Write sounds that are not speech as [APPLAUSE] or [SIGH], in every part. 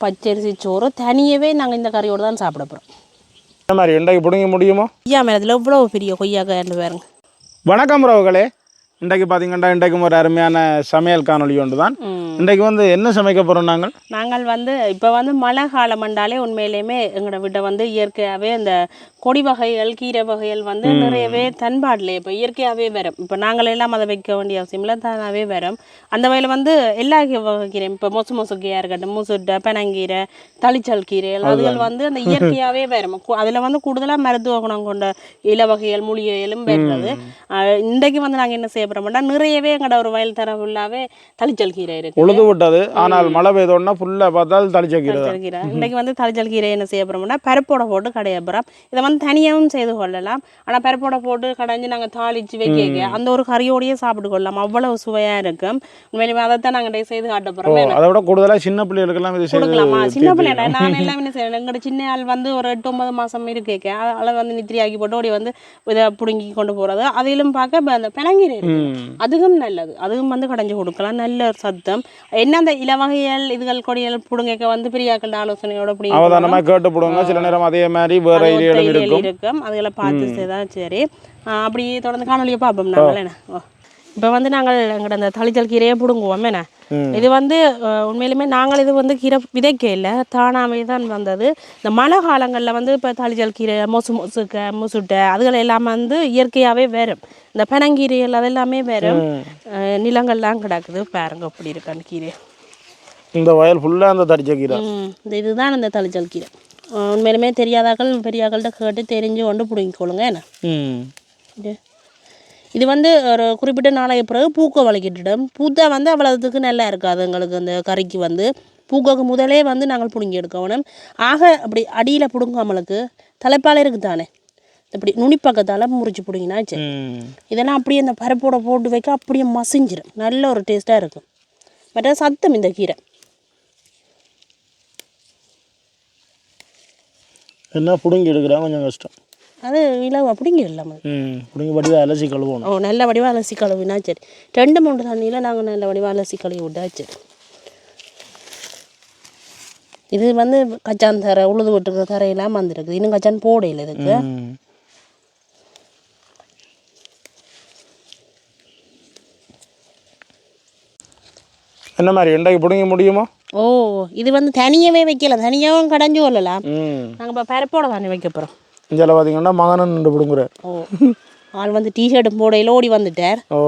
பச்சரிசி சோறு தனியவே நாங்கள் இந்த கறியோடு தான் சாப்பிட போகிறோம் இந்த மாதிரி இன்றைக்கு பிடுங்க முடியுமோ? கொய்யா மரத்தில் எவ்வளோ பெரிய கொய்யாக்காய் பாருங்க. வணக்கம் உறவுகளே. இன்றைக்கு பார்த்தீங்கன்னா இன்றைக்கும் ஒரு அருமையான சமையல் காணொலி ஒன்று தான் இன்றைக்கு வந்து என்ன சமைக்க போகிறோம் நாங்கள்? நாங்கள் வந்து இப்போ வந்து மழை காலம் என்றாலே உண்மையிலேயுமே எங்களோட வீட்டை வந்து இயற்கையாகவே அந்த கொடி வகைகள் கீரை வகைகள் வந்து நிறையவே தன்பாடில். இப்போ இயற்கையாகவே வரும். இப்போ நாங்களெல்லாம் அதை வைக்க வேண்டிய அவசியம் இல்லை தானாகவே வரும். அந்த வகையில் வந்து எல்லா வகைக்கீரையும் இப்போ மொசு மொசுக்கீரையாக இருக்கட்டும் முசுட்டை பெனங்கீரை தளிச்சல் கீரை அதுகள் வந்து அந்த இயற்கையாகவே வரும். அதில் வந்து கூடுதலாக மருத்துவ குணம் கொண்ட இல வகைகள் மூலிகைகளும் வருது இன்றைக்கு வந்து நாங்கள் என்ன செய்ய போகிறோம்னா நிறையவே எங்களோட ஒரு வயல் தர ஃபுல்லாகவே தளிச்சல் கீரை இருக்கு உழுது விட்டது ஆனால் மழை பெய்தோன்னா ஃபுல்லாக பார்த்தால் தான். தளிச்சல் கீரை இன்னைக்கு வந்து தளிச்சல் கீரை என்ன செய்ய போறோம்னா பருப்போட போட்டு கடைய போகிறோம் இதை வந்து தனியாகவும் செய்து கொள்ளலாம். ஆனால் பருப்போட போட்டு கடைஞ்சு நாங்கள் தாளிச்சு வைக்க அந்த ஒரு கறியோடயே சாப்பிட்டு கொள்ளலாம். அவ்வளவு சுவையா இருக்கும். உண்மையிலுமே அதைத்தான் நாங்கள் செய்து காட்ட போகிறோம் அதை விட கூடுதலாக சின்ன பிள்ளைகளுக்கெல்லாம் இது கொடுக்கலாமா. சின்ன பிள்ளைடா நான் எல்லாமே என்ன செய்யறேன் எங்களோட சின்ன ஆள் வந்து ஒரு எட்டு ஒன்பது மாசம் இருக்கேக்க. அதை வந்து நித்திரி ஆக்கி போட்டு ஓடி வந்து இதை பிடுங்கி கொண்டு போறது. அதிலும் பார்க்க அந்த பிணங்கீரை. அதுவும் நல்லது. அதுவும் வந்து கடைஞ்சு கொடுக்கலாம். நல்ல ஒரு சத்தம். என்ன அந்த இலவகைகள் இதுகள் கொடிகள் புடுங்க வந்து பெரியாக்கள் ஆலோசனையோட பிடிங்க. அவதானமாக கேட்டு போடுவாங்க சில நேரம் அதே மாதிரி வேறு இருக்கும். அதுகளை பார்த்து சரி. அப்படி தொடர்ந்து காணொலியை பார்ப்போம் நாங்கள். என்ன? இப்போ வந்து நாங்கள் எங்கள்ட அந்த தளிச்சல் கீரையை பிடுங்குவோம் என்ன. இது வந்து உண்மையிலுமே நாங்கள் இது வந்து கீரை விதைக்க இல்லை தானாகவே தான் வந்தது. இந்த மழை காலங்களில் வந்து இப்போ தளிச்சல் கீரை மொசு மொசுக்க முசுட்டை அதுகள் எல்லாம் வந்து இயற்கையாகவே வரும். இந்த பெனங்கீரைகள் அதெல்லாமே வரும். நிலங்கள்லாம் கிடக்குது பாருங்க அப்படி இருக்கான்னு கீரை. இந்த வயல் ஃபுல்லாக அந்த தடிச்சக்கீரை ம், இந்த இதுதான் இந்த தளிச்சல் கீரை. உண்மையிலுமே தெரியாதாக்கள் பெரியாக்கள்கிட்ட கேட்டு தெரிஞ்சு கொண்டு பிடுங்கிக்கொள்ளுங்க என்ன? ம். இது வந்து ஒரு குறிப்பிட்ட நாளைக்கு பிறகு பூக்க வளைக்கிட்டுடும் பூத்தா வந்து அவ்வளவுக்கு நல்லா இருக்காது எங்களுக்கு அந்த கறிக்கு வந்து. பூக்கக்கு முதலே வந்து நாங்கள் பிடுங்கி எடுக்கணும். ஆக அப்படி அடியில் பிடுங்காமலுக்கு தலைப்பால் இருக்குது தானே இப்படி நுனிப்பக்கத்தால் முறிச்சு பிடுங்கினா சரி ம். இதெல்லாம் அப்படியே அந்த பருப்போட போட்டு வைக்க அப்படியே மசிஞ்சிடும் நல்ல ஒரு டேஸ்ட்டாக இருக்கும். மற்ற சத்தம் இந்த கீரை. என்ன பிடுங்கி எடுக்கிறா கொஞ்சம் கஷ்டம். அது இலவ பிடுங்கிடலாம் பிடுங்கி படிவாக அலசி கழுவணும். ஓ நல்ல வடிவாக அலசி கழுவினா சரி. ரெண்டு மூணு தண்ணியில் நாங்கள் நல்ல வடிவாக அலசி கழுவி விட்டா சரி. இது வந்து கச்சான் தரை உழுது விட்டுருக்க தரையெல்லாம் வந்துருக்குது. இன்னும் கச்சான் போடையில் இதுக்கு. என்ன மாதிரி இன்றைக்கு பிடுங்க முடியுமோ? ஓ இது வந்து தனியாகவே வைக்கலாம் தனியாகவும் கடைஞ்சு கொள்ளலாம் நாங்கள் இப்போ பரப்போட தானே வைக்க போகிறோம் இங்கே பார்த்தீங்கன்னா மகனன் நின்று பிடுங்குற. ஓ ஆள் வந்து டிஷர்ட்டும் போடையில் ஓடி வந்துட்டார். ஓ.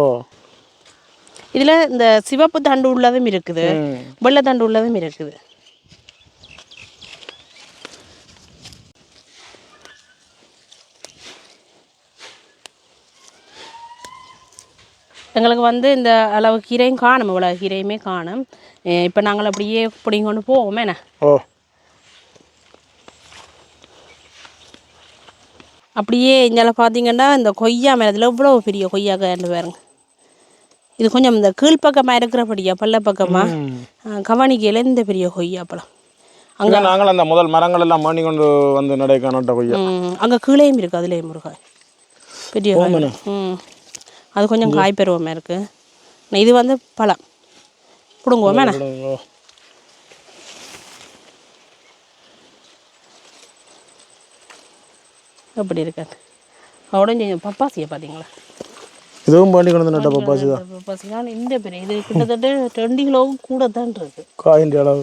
இதில் இந்த சிவப்பு தண்டு உள்ளதும் இருக்குது. வெள்ளை தண்டு உள்ளதும் இருக்குது. எங்களுக்கு வந்து இந்த அளவு கீரையும் காணும். இவ்வளோ கீரையுமே காணும். இப்போ நாங்கள் அப்படியே பிடிங்க கொண்டு போவோமே. என்ன? ஓ. அப்படியே இங்கே பார்த்தீங்கன்னா இந்த கொய்யா மரத்தில் இவ்வளோ பெரிய கொய்யாக்காய் பாருங்க. இது கொஞ்சம் இந்த கீழ்ப்பக்கமாக இருக்கிறபடியா பல்ல பக்கமாக கவனிக்கையில் இந்த பெரிய கொய்யா பழம். அங்கே நாங்கள் அந்த முதல் மரங்கள் எல்லாம் மாணி கொண்டு வந்து நடக்க நட்ட கொய்யா. அங்கே கீழேயும் இருக்குது அதுலேயும் முருகாய் பெரிய ம். அது கொஞ்சம் காய் பெறுவோமே இருக்கு. நான் இது வந்து பழம். பிடுங்குவோமே எப்படி இருக்காது. உடஞ்சி பப்பாசியை பார்த்தீங்களா? இதுவும் பாண்டி கொண்டு நட்ட பப்பாசி தான். பப்பாசினா இந்த பெரிய இது கிட்டத்தட்ட ரெண்டு கிலோவும் கூட தான் இருக்கு. காயின்ற அளவு.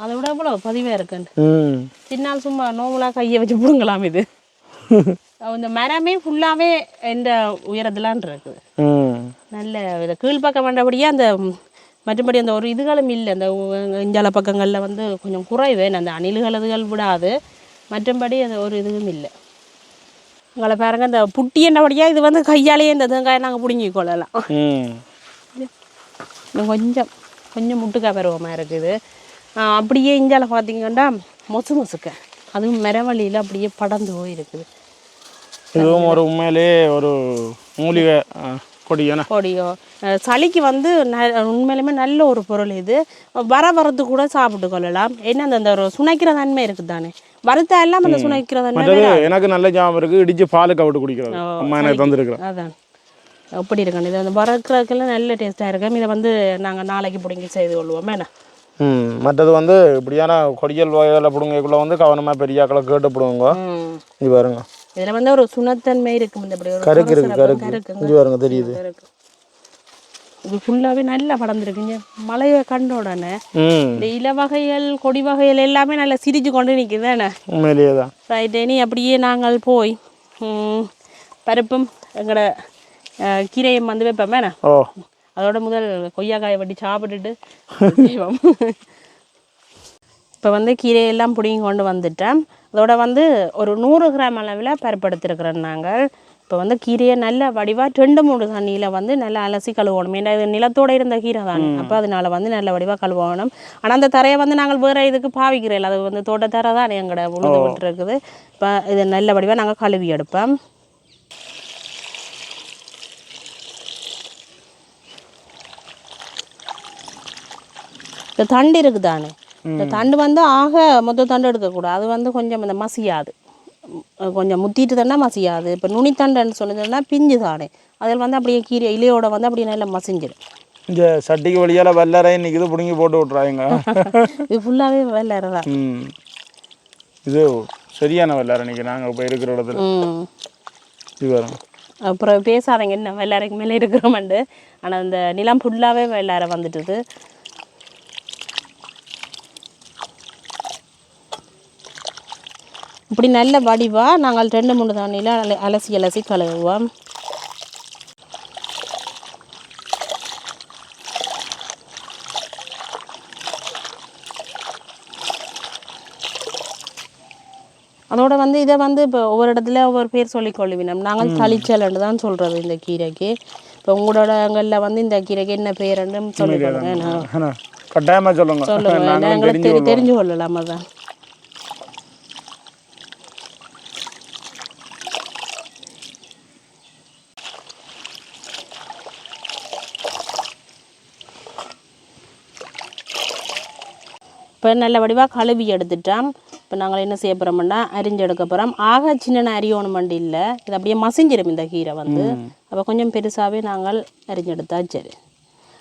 அதை விட எவ்வளோ பதிவாக இருக்குன்னு. சின்னால் சும்மா நோவலாக கையை வச்சு பிடுங்கலாம் இது. [LAUGHS] இந்த மரமே ஃபுல்லாகவே இந்த உயரத்துலான் இருக்குது ம். நல்ல இது கீழ்ப்பக்கம் வேண்டபடியே அந்த ம், மற்றபடி அந்த ஒரு இதுகளும் இல்லை. அந்த இஞ்சால பக்கங்களில் வந்து கொஞ்சம் குறைவு. அந்த அணில்கள் அதுகள் விடாது. மற்றபடி அது ஒரு இதுவும் இல்லை. உங்களை பாருங்க இந்த புட்டி என்னபடியாக இது வந்து கையாலேயே இந்த தேங்காயை நாங்கள் பிடுங்கி கொள்ளலாம். இன்னும் கொஞ்சம் கொஞ்சம் முட்டுக்காய் பருவமாக இருக்குது. அப்படியே இஞ்சால பார்த்தீங்கன்னா மொசு மொசுக்க. அதுவும் மரவழியில் அப்படியே படர்ந்து போய் இருக்குது இதுவும் ஒரு உண்மையிலே ஒரு மூலிகை கொடியோ. அஹ் சளிக்கு வந்து உண்மையிலுமே நல்ல ஒரு பொருள் இது. வர வரத்து கூட சாப்பிட்டு கொள்ளலாம். என்ன அந்த அந்த ஒரு சுனைக்கிற தன்மை இருக்குது தானே வறுத்தா எல்லாம் அந்த சுனைக்கிற தன்மை எனக்கு நல்ல ஞாபகம் இருக்கு. இடிச்சு பால் கவிட்டு குடிக்கிறது. அம்மா எனக்கு தந்துருக்குறேன் அதான். எப்படி இருக்கணும்? இது வந்து வறுக்கிறதுக்கெல்லாம் நல்ல டேஸ்ட்டாக இருக்கும். இதை வந்து நாங்கள் நாளைக்கு பிடிங்கி செய்து கொள்வோம். என்ன? ம். மற்றது வந்து இப்படியான கொடியல் வகையில் பிடுங்கக்குள்ள வந்து கவனமாக பெரியாக்களை கேட்டு பிடுங்க இது பாருங்க. இதுல வந்து ஒரு சுனத்தன்மை இருக்கும் இந்த இப்படி ஒரு கருக்கு இருக்கு கருக்கு. இது பாருங்க தெரியுது. இது ஃபுல்லாவே நல்லா படர்ந்துருக்குங்க மழையை கண்ட உடனே இந்த இல வகைகள் கொடி வகைகள் எல்லாமே நல்லா சிரிச்சு கொண்டு உண்மையிலேயே தான் ரைட் இனி அப்படியே நாங்கள் போய் பருப்பும் எங்களோட கீரையும் வந்து வைப்போம் வேணா அதோட முதல் கொய்யாக்காயை வட்டி சாப்பிட்டுட்டு [LAUGHS] இப்போ வந்து கீரையெல்லாம் பிடிங்கி கொண்டு வந்துட்டேன். அதோட வந்து ஒரு நூறு கிராம் அளவில் பருப்படுத்திருக்கிறோம் நாங்கள். இப்போ வந்து கீரையை நல்ல வடிவாக ரெண்டு மூணு தண்ணியில் வந்து நல்லா அலசி கழுவணும். ஏன்னா இது நிலத்தோட இருந்த கீரை தானே. அப்போ அதனால வந்து நல்ல வடிவாக கழுவணும். ஆனால் அந்த தரையை வந்து நாங்கள் வேறு இதுக்கு பாவிக்கிறோம் அது வந்து தோட்ட தரை தான் எங்களோட உழுது விட்டுருக்குது. இப்போ இது நல்ல வடிவாக நாங்கள் கழுவி எடுப்போம். இந்த தண்டு இருக்குதானே? இந்த தண்டு வந்து ஆக மொத்த தண்டு எடுக்கக்கூடாது அது வந்து கொஞ்சம் இந்த மசியாது. கொஞ்சம் முத்திட்டு தானே மசியாது. இப்போ நுனித்தண்டுன்னு சொன்னதுன்னா பிஞ்சு தானே. அதில் வந்து அப்படியே கீரை இலையோட வந்து அப்படியே நல்லா மசிஞ்சிடும் இந்த சட்டிக்கு வழியால் வல்லரை இன்னைக்கு இது பிடுங்கி போட்டு விட்றாங்க இது ஃபுல்லாகவே வேலை தான். இது சரியான வல்லரை இன்னைக்கு நாங்கள் இப்போ இருக்கிற இடத்துல. இது பாருங்க அப்புறம் பேசாதீங்க என்ன வெள்ளாரைக்கு மேலே இருக்கிறோமண்டு ஆனால் அந்த நிலம் ஃபுல்லாகவே வெள்ளாரை வந்துட்டுது. இப்படி நல்ல வடிவா நாங்கள் ரெண்டு மூணு தண்ணியில் அல அலசி அலசி கழுவுவோம். அதோட வந்து இதை வந்து இப்போ ஒவ்வொரு இடத்துல ஒவ்வொரு பேர் சொல்லி கொள்ளுவினோம் நாங்கள் தளிச்சல்னு தான் சொல்கிறது இந்த கீரைக்கு. இப்போ உங்களோட அங்களில் வந்து இந்த கீரைக்கு என்ன பேருன்னு சொல்லி என்ன கட்டாயமாக சொல்லுங்க. சொல்லுங்க. நாங்களும் தெரிஞ்சு தெரி தெரிஞ்சு கொள்ளலாம் அதான். இப்போ நல்ல வடிவாக கழுவி எடுத்துட்டோம். இப்போ நாங்கள் என்ன செய்ய போகிறோம்னா அரிஞ்சு எடுக்க போகிறோம் ஆக சின்ன அரியணும் மண்டி இல்லை. இது அப்படியே மசிஞ்சிரும் இந்த கீரை வந்து. அப்போ கொஞ்சம் பெருசாகவே நாங்கள் அரிஞ்செடுத்தா சரி.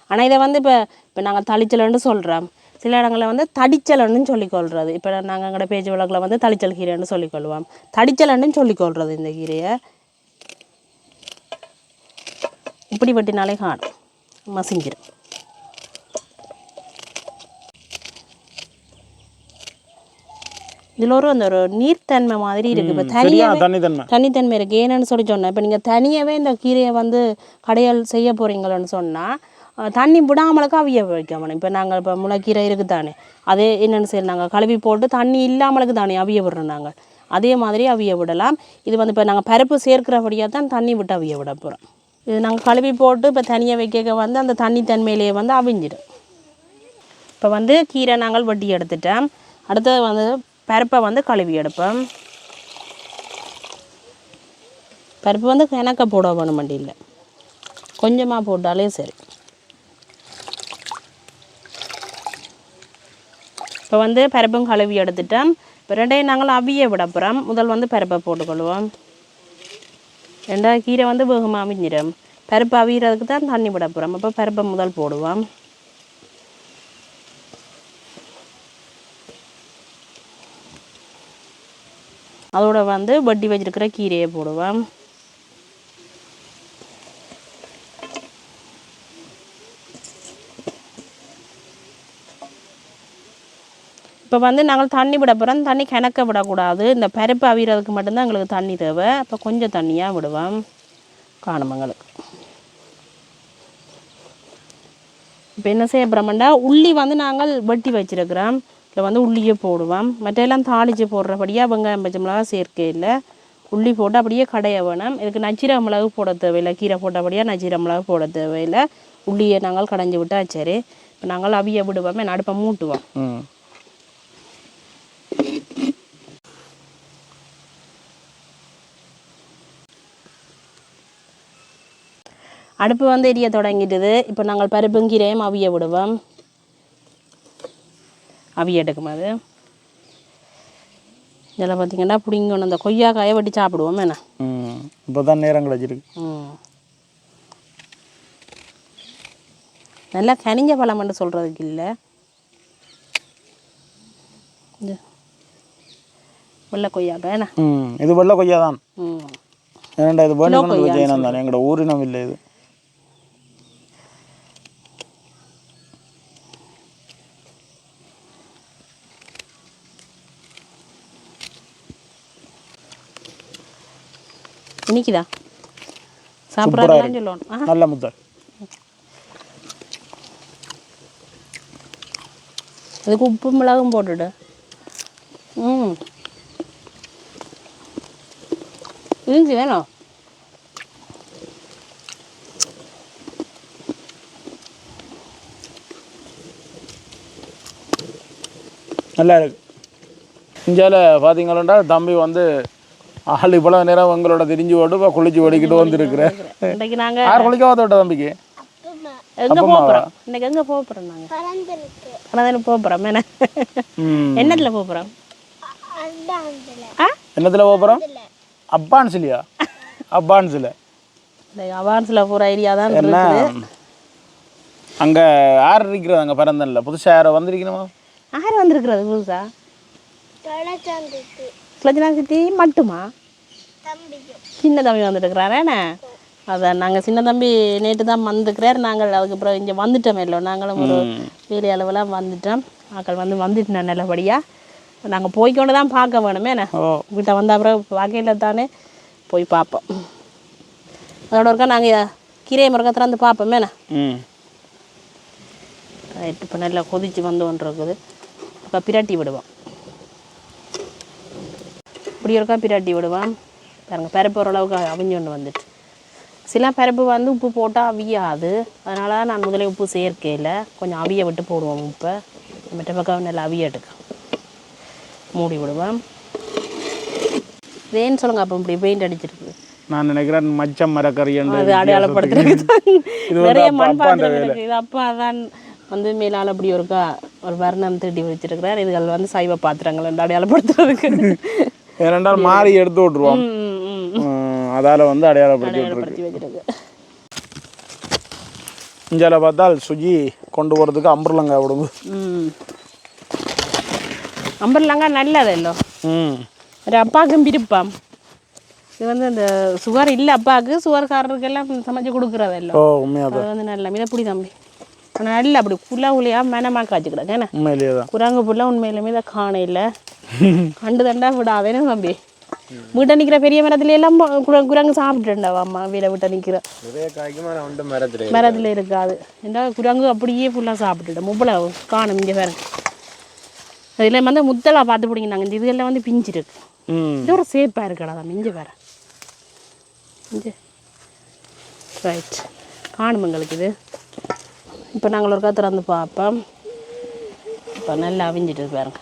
ஆனால் இதை வந்து இப்போ இப்போ நாங்கள் தளிச்சலன்னு சொல்கிறோம் சில இடங்களில் வந்து தடிச்சலன்னு சொல்லிக்கொள்கிறது இப்போ நாங்கள் எங்களோட பேச்சு வழக்கில் வந்து தளிச்சல் கீரைன்னு சொல்லிக்கொள்வோம் தடிச்சலன்னு சொல்லிக்கொள்கிறது இந்த கீரையை. இப்படி வெட்டினாலே காணும். மசிஞ்சிரும். இதில் ஒரு அந்த ஒரு நீர்த்தன்மை மாதிரி இருக்குது இப்போ தன்மை தனித்தன்மை. இருக்குது ஏன்னு சொல்லி சொன்னேன் இப்போ நீங்கள் தனியாகவே இந்த கீரையை வந்து கடையல் செய்ய போகிறீங்களன்னு சொன்னால் தண்ணி விடாமலுக்கு அவிய வைக்கணும் இப்போ நாங்கள் இப்போ முளைக்கீரை இருக்குது தானே அதே என்னென்னு சரி நாங்கள் கழுவி போட்டு தண்ணி இல்லாமலுக்கு தானே அவிய விடுறோம் நாங்கள் அதே மாதிரி அவிய விடலாம். இது வந்து இப்போ நாங்கள் பருப்பு சேர்க்கிறபடியாக தான் தண்ணி விட்டு அவிய விட போகிறோம் இது நாங்கள் கழுவி போட்டு இப்போ தனியாக வைக்க வந்து அந்த தண்ணி தன்மையிலேயே வந்து அவிஞ்சிடும். இப்போ வந்து கீரை நாங்கள் வெட்டி எடுத்துட்டோம். அடுத்தது வந்து பருப்பை வந்து கழுவி எடுப்போம் பருப்பு வந்து கணக்க போட வேணும் இல்லை கொஞ்சமாக போட்டாலே சரி. இப்போ வந்து பருப்பும் கழுவி எடுத்துட்டோம் இப்போ ரெண்டையும் நாங்கள் அவிய விட போகிறோம் முதல் வந்து பருப்பை போட்டுக்கொள்வோம் ரெண்டாவது கீரை வந்து வேகமாக அவிஞ்சிடும் பருப்பு அவியறதுக்கு தான் தண்ணி விட போகிறோம் அப்போ பருப்பை முதல் போடுவோம். அதோட வந்து வட்டி வச்சிருக்கிற கீரையை போடுவேன். இப்போ வந்து நாங்கள் தண்ணி விட போகிறோம் தண்ணி கிணக்க விடக்கூடாது. இந்த பருப்பு அவியறதுக்கு மட்டும்தான் எங்களுக்கு தண்ணி தேவை. அப்போ கொஞ்சம் தண்ணியாக விடுவோம் காணும் எங்களுக்கு. இப்போ என்ன செய்ய போகிறோம்டா உள்ளி வந்து நாங்கள் வெட்டி வச்சிருக்கிறோம். இதில் வந்து உள்ளியை போடுவோம் மற்றெல்லாம் தாளித்து போடுறபடியாக வெங்காயம் பச்சை மிளகா சேர்க்கையில் உள்ளி போட்டு அப்படியே கடைய வேணும். இதுக்கு நச்சீரக மிளகு போட தேவையில்லை. கீரை போட்டபடியாக நச்சீரக மிளகு போட தேவையில்லை. உள்ளியை நாங்கள் கடைஞ்சி விட்டா சரி. இப்போ நாங்கள் அவிய விடுவோம். நடுப்பை மூட்டுவோம். அடுப்பு வந்து எரிய தொடங்கிட்டுது இப்போ நாங்கள் பருப்பும் கீரையும் அவிய விடுவோம். அவிய எடுக்கும் அது. இதில் பார்த்தீங்கன்னா பிடிங்கணும். அந்த கொய்யாக்காயை வெட்டி சாப்பிடுவோம் என்ன? இப்போ தான் நேரம் கிடச்சிருக்கு நல்லா கனிஞ்ச பழம்னு சொல்கிறதுக்கு இல்லை. இது வெள்ளை என்ன? ம் இது வெள்ளை கொய்யா தான் ஏன்டா இது செய்யணும் தானே எங்களோட ஊரினம் இல்லை இது. இனிக்குதா சாப்பிட்றாங்களான்னு சொல்லணும் நல்ல முத்தல் அதுக்கு உப்பு மிளகும் போட்டுடு ம் இருந்துச்சு வேணும் நல்லா இருக்கு இந்தியாவில் பார்த்தீங்கன்னா தம்பி வந்து ஆள் இவ்வளோ நேரம் உங்களோட திரிஞ்சு இப்போ குளிச்சு ஓடிக்கிட்டு வந்துருக்குறேன். இன்னைக்கு நாங்க யார் குளிக்க பார்த்த தம்பிக்கு? எங்க போகிறோம் இன்னைக்கு எங்க போக போறோம் நாங்க? ஆனால் போக போகிறோம் என்ன? என்னத்துல போக போகிறோம் என்னத்தில் போகிறோம் அப்பான்ஸ்லையா அப்பான்ஸில் அவான்ஸில் போகிற ஐடியா தான் என்ன? அங்கே யார் இருக்கிறது அங்கே பிறந்தனில் புதுசாக யாரோ வந்திருக்கணுமா? யார் வந்திருக்கிறது புதுசா? சுலஜனா சித்தி மட்டுமா சின்ன தம்பி வந்துட்டுருக்கிறாரு என்ன? அதான் நாங்கள் சின்ன தம்பி நேற்று தான் வந்துக்கிறார் நாங்கள் அதுக்கப்புறம் இங்கே வந்துட்டோம் இல்லை. நாங்களும் ஒரு வேலை அளவெல்லாம் வந்துட்டோம். ஆக்கள் வந்து வந்துட்டோம் நல்லபடியாக நாங்கள் போய்க்கொண்டு தான் பார்க்க வேணுமே என்ன? வீட்டை வந்த அப்புறம் பார்க்கையில் தானே போய் பார்ப்போம். அதோட ஒருக்கா நாங்கள் கீரை முருகை திறந்து பார்ப்போமே என்ன? இப்போ நல்லா கொதிச்சு வந்து ஒன்று இருக்குது இப்போ பிரட்டி விடுவோம். இப்படி இருக்கா பிரட்டி விடுவோம் பாருங்க பருப்பு ஓரளவுக்கு அவிஞ்சு கொண்டு வந்துட்டு. சில பருப்பு வந்து உப்பு போட்டால் அவியாது. அதனால் நான் முதலே உப்பு சேர்க்கையில். கொஞ்சம் அவிய விட்டு போடுவோம் உப்பை. மற்ற பக்கம் நல்லா அவிய எடுக்கும் மூடி விடுவோம். இதேன்னு சொல்லுங்க அப்போ இப்படி பெயிண்ட் அடிச்சிருக்கு. நான் நினைக்கிறேன் மச்சம் மரக்கறி அது அடையாளப்படுத்துறதுக்கு நிறைய மண் பாத்திரம் இது அப்பா தான் வந்து மேலால் அப்படி ஒருக்கா ஒரு வர்ணம் தீட்டி வச்சிருக்கிறார் இதுகள் வந்து சைவ பாத்திரங்கள் வந்து அடையாளப்படுத்துறதுக்கு. ஏனென்றால் மாறி எடுத்து விட்டுருவோம். அதால் வந்து அடையாளப்படுத்தி விட்டுருக்கு. இஞ்சால பார்த்தால் சுஜி கொண்டு போகிறதுக்கு அம்பர்லங்காய் விடுங்க. அம்பர்லங்காய் நல்லதல்லோ ம். ஒரு அப்பாவுக்கும் பிரிப்பாம் இது வந்து அந்த சுகர் இல்லை அப்பாவுக்கு சுகர்காரருக்கெல்லாம் சமைச்சு கொடுக்குறதல்லோ அது வந்து நல்ல மிதப்புடி தம்பி. நல்லா அப்படி குலா உலையாக மனமாக காய்ச்சிக்கிறாங்க ஏன்னா? உண்மையிலேயே தான். குரங்கு புல்லாம் உண்மையிலுமே தான் காணையில் கண்டு தண்டா விடாதேன்னு தம்பி வீட்டை நிற்கிற பெரிய மரத்துல எல்லாம் குரங்கு சாப்பிட்டுண்டாவா அம்மா வீட விட்ட நிற்கிற மரத்துல இருக்காது ஏண்டா குரங்கு அப்படியே ஃபுல்லாக சாப்பிட்டுட்டோம் முப்பல காணும் இங்கே பாருங்க அதில் வந்து முத்தலா பார்த்து பிடிங்கினாங்க இந்த இதுகளில் வந்து பிஞ்சு இருக்கு ம் இது ஒரு சேப்பாக இருக்கடா தான் மிஞ்சு வேற மிஞ்சு ரைட் காணும் எங்களுக்கு இது இப்போ நாங்கள் ஒரு திறந்து பார்ப்போம் இப்போ நல்லா அவிஞ்சிட்டு பாருங்க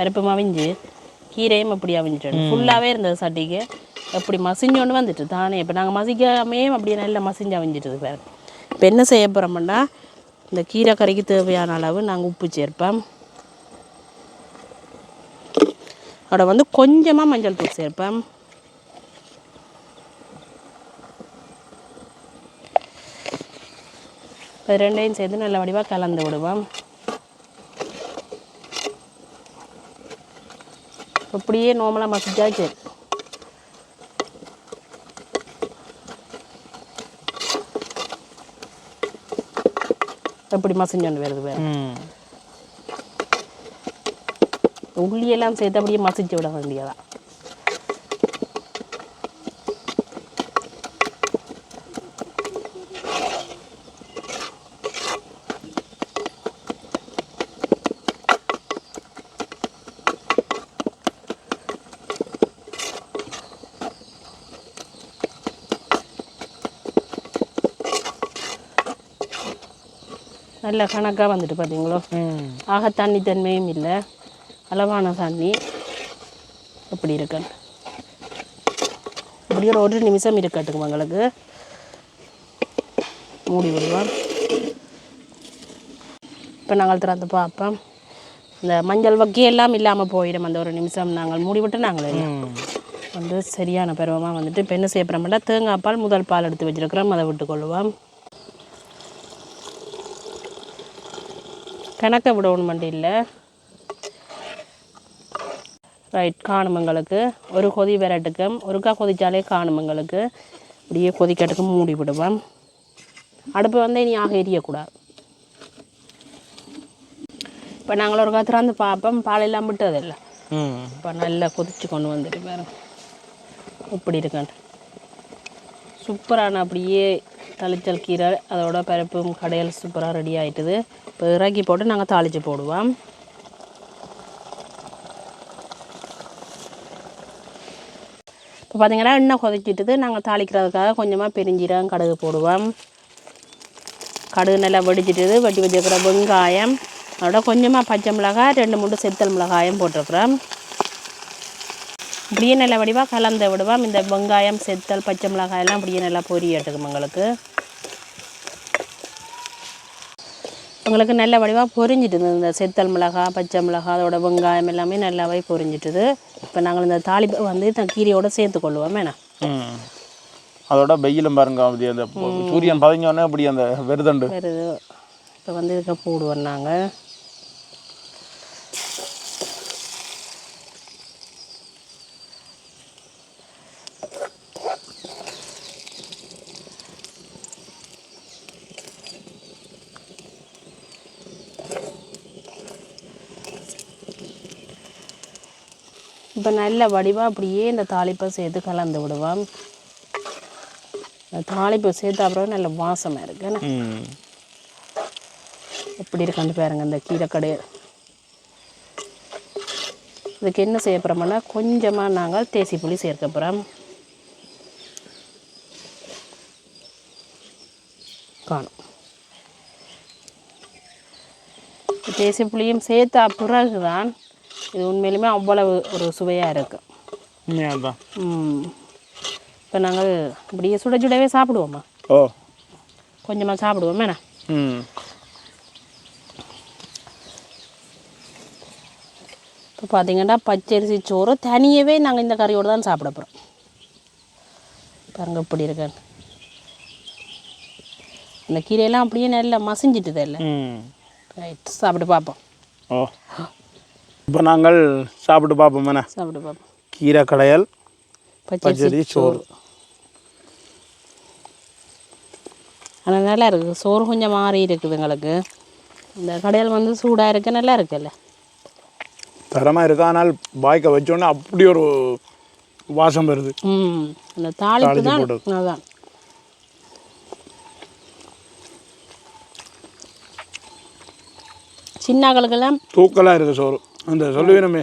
பருப்பும் அவிஞ்சு கீரையும் அப்படி அவிஞ்சிட்டு ஃபுல்லாகவே இருந்தது சட்டிக்கு. எப்படி மசிஞ்சோண்டு வந்துட்டு தானே. இப்போ நாங்கள் மசிக்காமே அப்படியே நல்லா மசிஞ்சு அவிஞ்சிட்டு பாருங்க இப்போ என்ன செய்ய போகிறோம்னா இந்த கீரை கறிக்கு தேவையான அளவு நாங்கள் உப்பு சேர்ப்போம். அதோட வந்து கொஞ்சமாக மஞ்சள் தூள் சேர்ப்பேன் ரெண்டையும் சேர்த்து நல்ல வடிவாக கலந்து விடுவோம். அப்படியே நார்மலாக மசிச்சா சரி. எப்படி மசிஞ்சோண்டு வருது வேறு. உள்ளியெல்லாம் சேர்த்து அப்படியே மசிச்சு விட வேண்டியதா நல்ல கணக்காக வந்துட்டு பார்த்தீங்களோ ஆக தண்ணி தன்மையும் இல்லை. அளவான தண்ணி இப்படி இருக்கு இப்படி ஒரு ஒரு நிமிஷம் இருக்கட்டுங்க உங்களுக்கு. மூடி விடுவோம். இப்போ நாங்கள் திறந்து பார்ப்போம். இந்த மஞ்சள் வக்கி எல்லாம் இல்லாமல் போயிடும் அந்த ஒரு நிமிஷம். நாங்கள் மூடி விட்டு நாங்கள் வந்து சரியான பருவமாக வந்துட்டு இப்போ என்ன செய்ய போகிறோம்னா தேங்காய் பால் முதல் பால் எடுத்து வச்சிருக்கிறோம். அதை விட்டுக்கொள்ளுவோம் கணக்கை விடணும் இல்லை ரைட் காணும் எங்களுக்கு. ஒரு கொதி விரட்டுக்கும் ஒருக்கா கொதிச்சாலே காணும் எங்களுக்கு. இப்படியே கொதிக்கட்டுக்கு மூடி விடுவோம். அடுப்பு வந்து இனி ஆக எரியக்கூடாது. இப்போ நாங்கள் ஒரு திறந்து பார்ப்போம் பாலெல்லாம் விட்டதில்லை. ம். இப்போ நல்லா கொதிச்சு கொண்டு வந்துட்டு பாருங்க. இப்படி இருக்கேன் சூப்பரான அப்படியே தளிச்சல் கீரை அதோட பருப்பும் கடையல் சூப்பராக ரெடி ஆயிட்டுது. இப்போ இறக்கி போட்டு நாங்கள் தாளித்து போடுவோம். இப்போ பார்த்தீங்கன்னா எண்ணெய் கொதிச்சிட்டுது. நாங்கள் தாளிக்கிறதுக்காக கொஞ்சமாக பெருஞ்சீரகம் கடுகு போடுவோம். கடுகு நல்லா வெடிச்சிட்டுது. வெட்டி வச்சுருக்கிற வெங்காயம் அதோட கொஞ்சமாக பச்சை மிளகாய் ரெண்டு மூணு செத்தல் மிளகாயம் போட்டிருக்கிறோம். அப்படியே நல்ல வடிவாக கலந்து விடுவோம் இந்த வெங்காயம் செத்தல் பச்சை மிளகாய் எல்லாம் அப்படியே நல்லா பொரியட்டுக்கும் எங்களுக்கு உங்களுக்கு. நல்ல வடிவாக பொரிஞ்சிட்டுது இந்த செத்தல் மிளகாய் பச்சை மிளகாய் அதோட வெங்காயம் எல்லாமே நல்லாவே பொரிஞ்சிட்டுது இப்போ நாங்கள் இந்த தாளிப்பை வந்து இந்த கீரையோட சேர்த்து கொள்ளுவோம் வேணா அதோட வெயிலும் பாருங்க அப்படி அந்த சூரியன் பதிஞ்சோடனே அப்படி அந்த வெறுதண்டு. வேறு இப்போ வந்து இதுக்கு போடுவோம் நாங்கள் இப்போ நல்ல வடிவாக அப்படியே இந்த தாளிப்பை சேர்த்து கலந்து விடுவோம். தாளிப்பை சேர்த்த அப்புறம் நல்ல வாசமாக இருக்கு எப்படி இருக்கான்னு பாருங்க இந்த கீரைக்கடை. இதுக்கு என்ன செய்ய போகிறோம்னா கொஞ்சமாக நாங்கள் தேசி புளி சேர்க்க போகிறோம் காணும். தேசி புளியும் சேர்த்தா பிறகுதான் இது உண்மையிலுமே அவ்வளவு ஒரு சுவையாக இருக்குது இப்போ நாங்கள் இப்படியே சுட சுடவே சாப்பிடுவோம்மா ஓ. கொஞ்சமாக சாப்பிடுவோம் ம். இப்போ பார்த்தீங்கன்னா பச்சரிசி சோறு தனியவே நாங்கள் இந்த கறியோடு தான் சாப்பிட போகிறோம் பாருங்க இப்படி இருக்கேன் இந்த கீரையெல்லாம் அப்படியே நல்லா மசிஞ்சிட்டுது இல்லை? ம். ரைட் சாப்பிட்டு பார்ப்போம் ஓ. இப்போ நாங்கள் சாப்பிட்டு பார்ப்போம் என்ன? சாப்பிட்டு பார்ப்போம். கீரை கடையல் பச்சரி சோறு. ஆனால் நல்லா இருக்குது. சோறு கொஞ்சம் மாறி இருக்குது எங்களுக்கு. இந்த கடையில் வந்து சூடாக இருக்கு நல்லா இருக்குல்ல? தரமாக இருக்கு. ஆனால் பாய்க்க வச்சோடனே அப்படி ஒரு வாசம் வருது. ம். அந்த தாளிப்பு தான். அதான். சின்னாக்களுக்கெல்லாம் தூக்கலாக இருக்குது சோறு. அந்த சொல்லுவீனமே.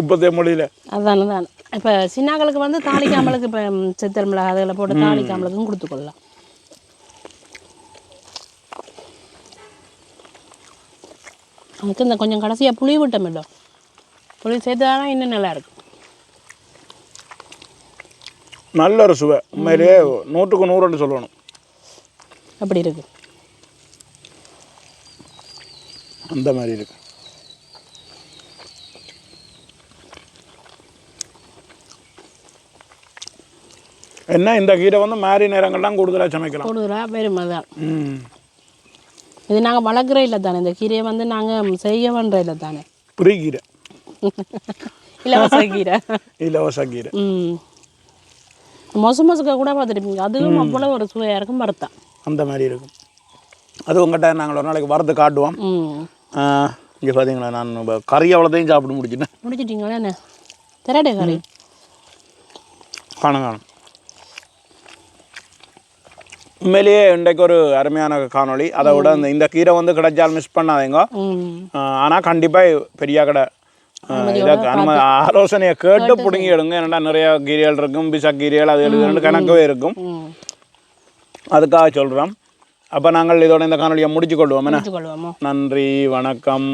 இப்போத்தைய மொழியில். அதான் அதான். இப்போ சின்னாக்களுக்கு வந்து தாளிக்காமலுக்கு இப்போ சித்தல் மிளகாய் அதில் போட்டு தாளிக்காமலுக்கும் கொடுத்துக்கொள்ளலாம் அதுக்கு இந்த கொஞ்சம் கடைசியாக புளி விட்டமில்லோ புளி சேர்த்தாதான் இன்னும் நல்லா இருக்கும். நல்ல ஒரு சுவை. உண்மையிலேயே நூற்றுக்கு நூறுன்னு சொல்லணும். அப்படி இருக்கு. அந்த மாதிரி இருக்கு. என்ன இந்த கீரை வந்து மாறி நேரங்கள்லாம் கூடுதலாக சமைக்கலாம். கூடுதலாக வெறும் அதான் ம். இது நாங்கள் வளர்க்குற இல்லை தானே இந்த கீரையை வந்து நாங்கள் செய்ய பண்ணுற இல்லை தானே. புரி கீரை இலவச கீரை. இலவச கீரை. மொசு மொசுக்க கூட பார்த்துருப்பீங்க. அதுவும் அவ்வளோ ஒரு சுவையாக இருக்கும் வறுத்தா. அந்த மாதிரி இருக்கும். அது உங்கள்கிட்ட நாங்கள் ஒரு நாளைக்கு வறுத்து காட்டுவோம். இங்கே பார்த்தீங்களா நான் கறி அவ்வளோதையும் சாப்பிட்டு முடிச்சிட்டேன். முடிச்சிட்டிங்களா என்ன? திராடே கறி. காணும் காணும். உண்மையிலேயே இன்றைக்கு ஒரு அருமையான காணொளி. அதை விட இந்த இந்த கீரை வந்து கிடைச்சால் மிஸ் பண்ணாதீங்க. ஆனால் கண்டிப்பாக பெரிய கடை. ஆலோசனையை கேட்டு பிடுங்கி எடுங்க ஏன்னா நிறைய கீரைகள் இருக்கும் பிசா கீரைகள் அது எழுதுன்னு கணக்கவே இருக்கும். அதுக்காக சொல்கிறோம் அப்போ நாங்கள் இதோட இந்த காணொலியை முடிச்சு கொள்வோம் நன்றி வணக்கம்.